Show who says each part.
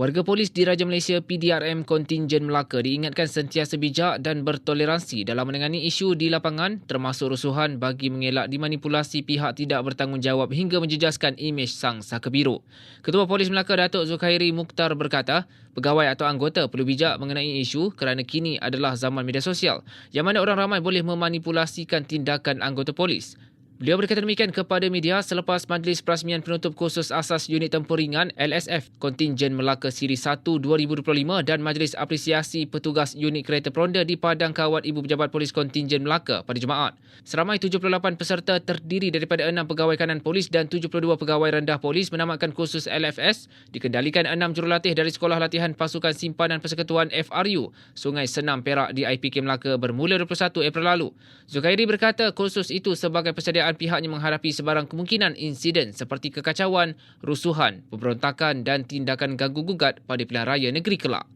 Speaker 1: Warga polis di Raja Malaysia PDRM Kontingen Melaka diingatkan sentiasa bijak dan bertoleransi dalam menangani isu di lapangan termasuk rusuhan bagi mengelak dimanipulasi pihak tidak bertanggungjawab hingga menjejaskan imej sang saka biru. Ketua Polis Melaka Datuk Zulkhairi Mukhtar berkata, pegawai atau anggota perlu bijak mengenai isu kerana kini adalah zaman media sosial yang mana orang ramai boleh memanipulasikan tindakan anggota polis. Beliau berkata demikian kepada media selepas Majlis Perasmian Penutup Kursus Asas Unit Tempur Ringan LSF Kontingen Melaka Siri 1 2025 dan Majlis Apresiasi Petugas Unit Kereta Peronda di Padang Kawat Ibu Pejabat Polis Kontingen Melaka pada Jumaat. Seramai 78 peserta terdiri daripada 6 pegawai kanan polis dan 72 pegawai rendah polis menamatkan kursus LFS dikendalikan 6 jurulatih dari Sekolah Latihan Pasukan Simpanan Persekutuan FRU Sungai Senam Perak di IPK Melaka bermula 21 April lalu. Zukairi berkata kursus itu sebagai persediaan kerajaan pihaknya menghadapi sebarang kemungkinan insiden seperti kekacauan, rusuhan, pemberontakan dan tindakan ganggu-gugat pada pilihan raya negeri kelak.